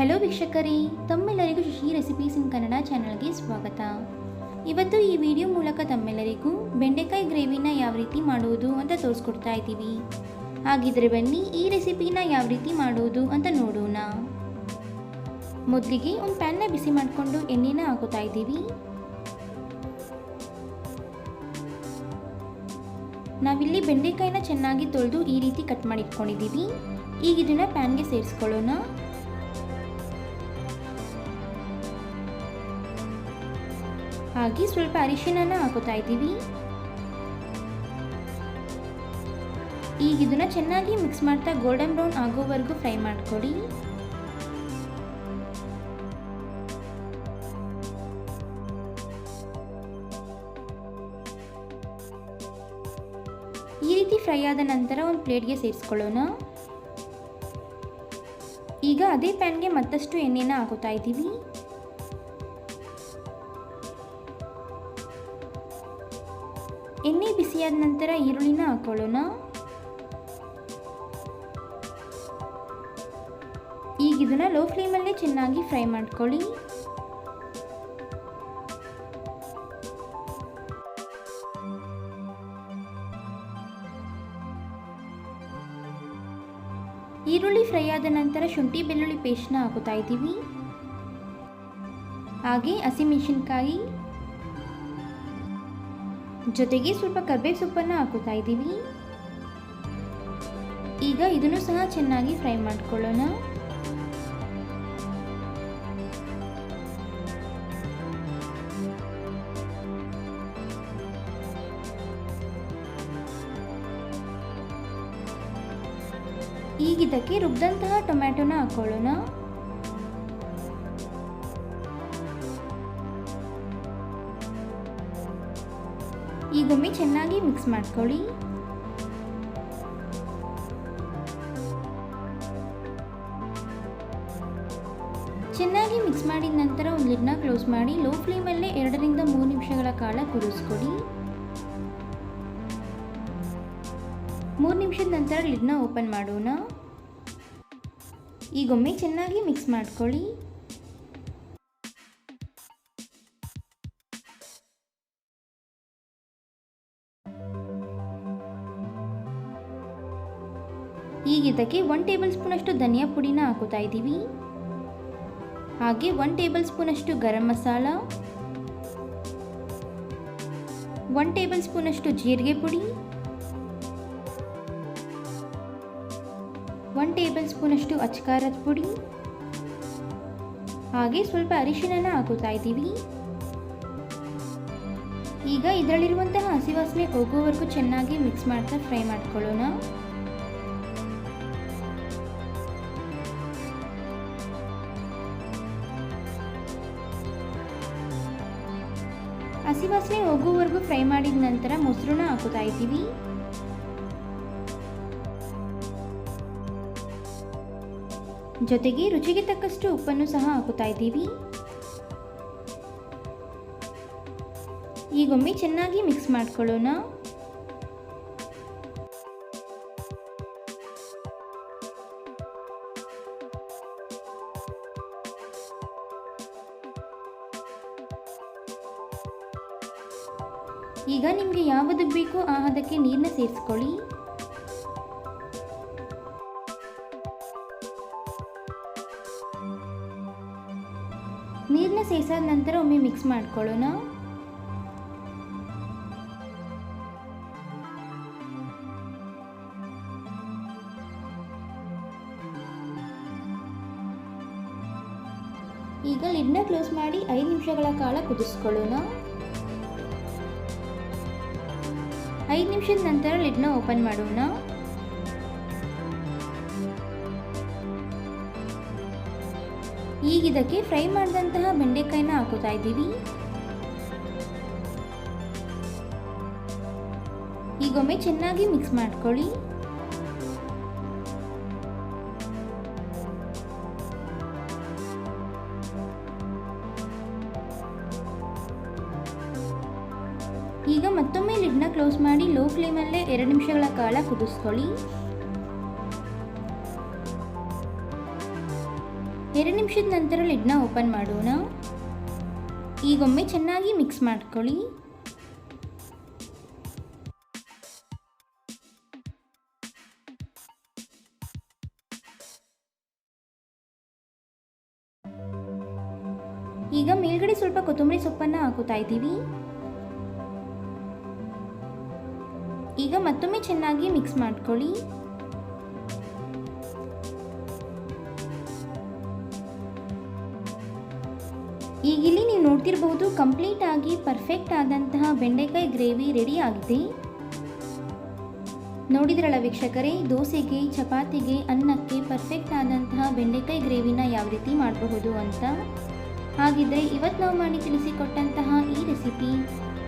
Hello ವೀಕ್ಷಕರೇ, ತಮ್ಮೆಲ್ಲರಿಗೂ Shashi recipes ಇನ್ ಕನ್ನಡ ಚಾನಲ್ಗೆ ಸ್ವಾಗತ. ಇವತ್ತು ಈ ವಿಡಿಯೋ ಮೂಲಕ ತಮ್ಮೆಲ್ಲರಿಗೂ ಬೆಂಡೆಕಾಯಿ ಗ್ರೇವಿನ ಯಾವ ರೀತಿ ಮಾಡುವುದು ಅಂತ ತೋರಿಸ್ಕೊಡ್ತಾ ಇದ್ದೀವಿ. ಹಾಗಿದ್ರೆ ಬನ್ನಿ ಈ ರೆಸಿಪಿನ ಯಾವ ರೀತಿ ಮಾಡುವುದು ಅಂತ ನೋಡೋಣ. ಮೊದಲಿಗೆ ಒಂದು ಪ್ಯಾನ್ನ ಬಿಸಿ ಮಾಡಿಕೊಂಡು ಎಣ್ಣೆನ ಹಾಕೋತಾ ಇದ್ದೀವಿ. ನಾವಿಲ್ಲಿ ಬೆಂಡೆಕಾಯಿನ ಚೆನ್ನಾಗಿ ತೊಳೆದು ಈ ರೀತಿ ಕಟ್ ಮಾಡಿಟ್ಕೊಂಡಿದ್ದೀವಿ. ಈಗ ಇದನ್ನ ಪ್ಯಾನ್ಗೆ ಸೇರಿಸ್ಕೊಳ್ಳೋಣ. ಹಾಗೆ ಸ್ವಲ್ಪ ಅರಿಶಿನನ ಹಾಕೋತಾ ಇದ್ದೀವಿ. ಈಗ ಇದನ್ನ ಚೆನ್ನಾಗಿ ಮಿಕ್ಸ್ ಮಾಡ್ತಾ ಗೋಲ್ಡನ್ ಬ್ರೌನ್ ಆಗೋವರೆಗೂ ಫ್ರೈ ಮಾಡಿಕೊಡಿ. ಈ ರೀತಿ ಫ್ರೈ ಆದ ನಂತರ ಒಂದು ಪ್ಲೇಟ್ಗೆ ಸೇರಿಸ್ಕೊಳ್ಳೋಣ. ಈಗ ಅದೇ ಪ್ಯಾನ್ಗೆ ಮತ್ತಷ್ಟು ಎಣ್ಣೆನ ಹಾಕೋತಾ ಇದ್ದೀವಿ. ಬಿಸಿಯಾದ ನಂತರ ಈರುಳ್ಳಿನ ಹಾಕೊಳ್ಳೋಣ. ಈಗ ಇದನ್ನ ಲೋ ಫ್ಲೇಮಲ್ಲೇ ಚೆನ್ನಾಗಿ ಫ್ರೈ ಮಾಡ್ಕೊಳ್ಳಿ. ಈರುಳ್ಳಿ ಫ್ರೈ ಆದ ನಂತರ ಶುಂಠಿ ಬೆಳ್ಳುಳ್ಳಿ ಪೇಸ್ಟ್ನ ಹಾಕುತ್ತಾ ಇದ್ದೀವಿ. ಹಾಗೆ ಹಸಿಮೆಣಸಿನ್ಕಾಯಿ ಜೊತೆಗೆ ಸ್ವಲ್ಪ ಕರ್ಬೇವು ಸೊಪ್ಪನ್ನು ಹಾಕೋತಾ ಇದ್ದೀವಿ. ಈಗ ಇದನ್ನು ಸಹ ಚೆನ್ನಾಗಿ ಫ್ರೈ ಮಾಡ್ಕೊಳ್ಳೋಣ. ಈಗ ಇದಕ್ಕೆ ರುಬ್ಬಿದಂತಹ ಟೊಮ್ಯಾಟೊನ ಹಾಕೊಳ್ಳೋಣ. ಈಗೊಮ್ಮೆ ಚೆನ್ನಾಗಿ ಮಿಕ್ಸ್ ಮಾಡ್ಕೊಳ್ಳಿ. ಚೆನ್ನಾಗಿ ಮಿಕ್ಸ್ ಮಾಡಿದ ನಂತರ ಒಂದು ಲಿಡ್ನ ಕ್ಲೋಸ್ ಮಾಡಿ ಲೋ ಫ್ಲೇಮಲ್ಲೇ ಎರಡರಿಂದ ಮೂರು ನಿಮಿಷಗಳ ಕಾಲ ಕುದಿಸ್ಕೊಡಿ ಮೂರು ನಿಮಿಷದ ನಂತರ ಲಿಡ್ನ ಓಪನ್ ಮಾಡೋಣ. ಈಗೊಮ್ಮೆ ಚೆನ್ನಾಗಿ ಮಿಕ್ಸ್ ಮಾಡ್ಕೊಳ್ಳಿ. ಈಗ ಇದಕ್ಕೆ ಒನ್ ಟೇಬಲ್ ಸ್ಪೂನಷ್ಟು ಧನಿಯಾ ಪುಡಿನ ಹಾಕೋತಾ ಇದ್ದೀವಿ. ಹಾಗೆ ಒನ್ ಟೇಬಲ್ ಸ್ಪೂನಷ್ಟು ಗರಂ ಮಸಾಲ. ಒನ್ ಟೇಬಲ್ ಸ್ಪೂನಷ್ಟು ಜೀರಿಗೆ ಪುಡಿ. ಒನ್ ಟೇಬಲ್ ಸ್ಪೂನಷ್ಟು ಅಚ್ಕಾರದ ಪುಡಿ. ಹಾಗೆ ಸ್ವಲ್ಪ ಅರಿಶಿನ ಹಾಕೋತಾ ಇದ್ದೀವಿ. ಈಗ ಇದರಲ್ಲಿರುವಂತಹ ಹಸಿವಾಸನೆ ಹೋಗೋವರೆಗೂ ಚೆನ್ನಾಗಿ ಮಿಕ್ಸ್ ಮಾಡ್ತಾ ಫ್ರೈ ಮಾಡ್ಕೊಳ್ಳೋಣ. ಹಸಿ ವಾಸನೆ ಹೋಗುವವರೆಗೂ ಫ್ರೈ ಮಾಡಿದ ನಂತರ ಮೊಸರನ್ನ ಹಾಕುತ್ತಾ ಇದ್ದೀವಿ. ಜೊತೆಗೆ ರುಚಿಗೆ ತಕ್ಕಷ್ಟು ಉಪ್ಪನ್ನು ಸಹ ಹಾಕುತ್ತಾ ಇದ್ದೀವಿ. ಈಗೊಮ್ಮೆ ಚೆನ್ನಾಗಿ ಮಿಕ್ಸ್ ಮಾಡ್ಕೊಳ್ಳೋಣ. ಈಗ ನಿಮಗೆ ಯಾವುದು ಬೇಕೋ, ಆ ಹದಕ್ಕೆ ನೀರನ್ನ ಸೇರಿಸ್ಕೊಳ್ಳಿ. ನೀರನ್ನ ಸೇರಿಸಾದ ನಂತರ ಒಮ್ಮೆ ಮಿಕ್ಸ್ ಮಾಡ್ಕೊಳ್ಳೋಣ. ಈಗ ಲಿಡ್ನ ಕ್ಲೋಸ್ ಮಾಡಿ ಐದು ನಿಮಿಷಗಳ ಕಾಲ ಕುದಿಸ್ಕೊಳ್ಳೋಣ. ಐದು ನಿಮಿಷದ ನಂತರ ಲಿಡ್ನ ಓಪನ್ ಮಾಡೋಣ. ಈಗ ಇದಕ್ಕೆ ಫ್ರೈ ಮಾಡಿದಂತಹ ಬೆಂಡೆಕಾಯಿನ ಹಾಕೋತಾ ಇದ್ದೀವಿ. ಈಗೊಮ್ಮೆ ಚೆನ್ನಾಗಿ ಮಿಕ್ಸ್ ಮಾಡ್ಕೊಳ್ಳಿ. ಈಗ ಮತ್ತೊಮ್ಮೆ ಲಿಡ್ನ ಕ್ಲೋಸ್ ಮಾಡಿ ಲೋ ಫ್ಲೇಮಲ್ಲೇ ಎರಡು ನಿಮಿಷಗಳ ಕಾಲ ಕುದಿಸ್ಕೊಳ್ಳಿ. ಎರಡು ನಿಮಿಷದ ನಂತರ ಲಿಡ್ನ ಓಪನ್ ಮಾಡೋಣ. ಈಗೊಮ್ಮೆ ಚೆನ್ನಾಗಿ ಮಿಕ್ಸ್ ಮಾಡ್ಕೊಳ್ಳಿ. ಈಗ ಮೇಲ್ಗಡೆ ಸ್ವಲ್ಪ ಕೊತ್ತಂಬರಿ ಸೊಪ್ಪನ್ನು ಹಾಕುತ್ತಾ ಇದ್ದೀವಿ. ಈಗ ಮತ್ತೊಮ್ಮೆ ಚೆನ್ನಾಗಿ ಮಿಕ್ಸ್ ಮಾಡ್ಕೊಳ್ಳಿ. ಈಗ ಇಲ್ಲಿ ನೀವು ನೋಡ್ತಿರಬಹುದು ಕಂಪ್ಲೀಟ್ ಆಗಿ ಪರ್ಫೆಕ್ಟ್ ಆದಂತಹ ಬೆಂಡೆಕಾಯಿ ಗ್ರೇವಿ ರೆಡಿ ಆಗಿದೆ. ನೋಡಿದ್ರಲ್ಲ ವೀಕ್ಷಕರೇ, ದೋಸೆಗೆ, ಚಪಾತಿಗೆ, ಅನ್ನಕ್ಕೆ ಪರ್ಫೆಕ್ಟ್ ಆದಂತಹ ಬೆಂಡೆಕಾಯಿ ಗ್ರೇವಿನ ಯಾವ ರೀತಿ ಮಾಡಬಹುದು ಅಂತ? ಹಾಗಿದ್ರೆ ಇವತ್ತು ನಾವು ಮಾಡಿ ತಿಳಿಸಿಕೊಟ್ಟಂತಹ ಈ ರೆಸಿಪಿ